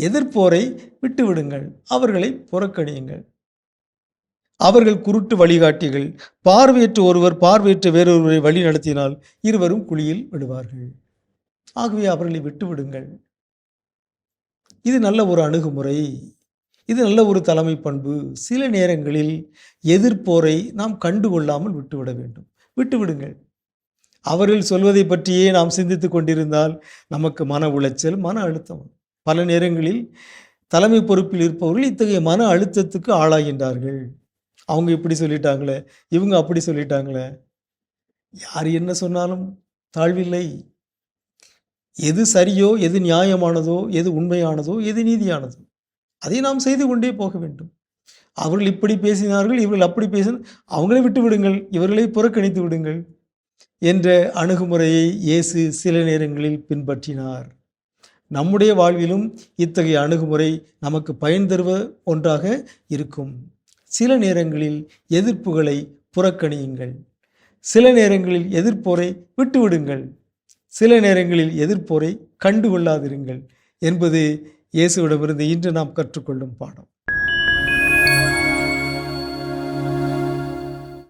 எதிர்ப்போரை விட்டுவிடுங்கள். அவர்களை புறக்கணியுங்கள். அவர்கள் குருட்டு வழிகாட்டிகள். பார்வையற்ற ஒருவர் பார்வையற்ற வேறொருவரை வழி நடத்தினால் இருவரும் குழியில் விடுவார்கள். ஆகவே அவர்களை விட்டுவிடுங்கள். இது நல்ல ஒரு அணுகுமுறை. இது நல்ல ஒரு தலைமை பண்பு. சில நேரங்களில் எதிர்ப்போரை நாம் கண்டுகொள்ளாமல் விட்டுவிட வேண்டும். விட்டுவிடுங்கள். அவர்கள் சொல்வதை பற்றியே நாம் சிந்தித்து கொண்டிருந்தால் நமக்கு மன உளைச்சல் மன அழுத்தம் பல நேரங்களில் தலைமை பொறுப்பில் இருப்பவர்கள் இத்தகைய மன அழுத்தத்துக்கு ஆளாகின்றார்கள். அவங்க இப்படி சொல்லிட்டாங்களே இவங்க அப்படி சொல்லிட்டாங்களே. யார் என்ன சொன்னாலும் தாழ்வில்லை. எது சரியோ எது நியாயமானதோ எது உண்மையானதோ எது நீதியானதோ அதை நாம் செய்து கொண்டே போக வேண்டும். அவர்கள் இப்படி பேசினார்கள் இவர்கள் அப்படி பேசின அவங்களே விட்டு விடுங்கள் இவர்களை புறக்கணித்து விடுங்கள் என்ற அணுகுமுறையை இயேசு சில நேரங்களில் பின்பற்றினார். நம்முடைய வாழ்விலும் இத்தகைய அணுகுமுறை நமக்கு பயன் தருவ ஒன்றாக இருக்கும். சில நேரங்களில் எதிர்ப்புகளை புறக்கணியுங்கள். சில நேரங்களில் எதிர்ப்போரை விட்டுவிடுங்கள். சில நேரங்களில் எதிர்ப்போரை கண்டுகொள்ளாதிருங்கள் என்பது இயேசுவிடமிருந்து இன்று நாம் கற்றுக்கொள்ளும் பாடம்.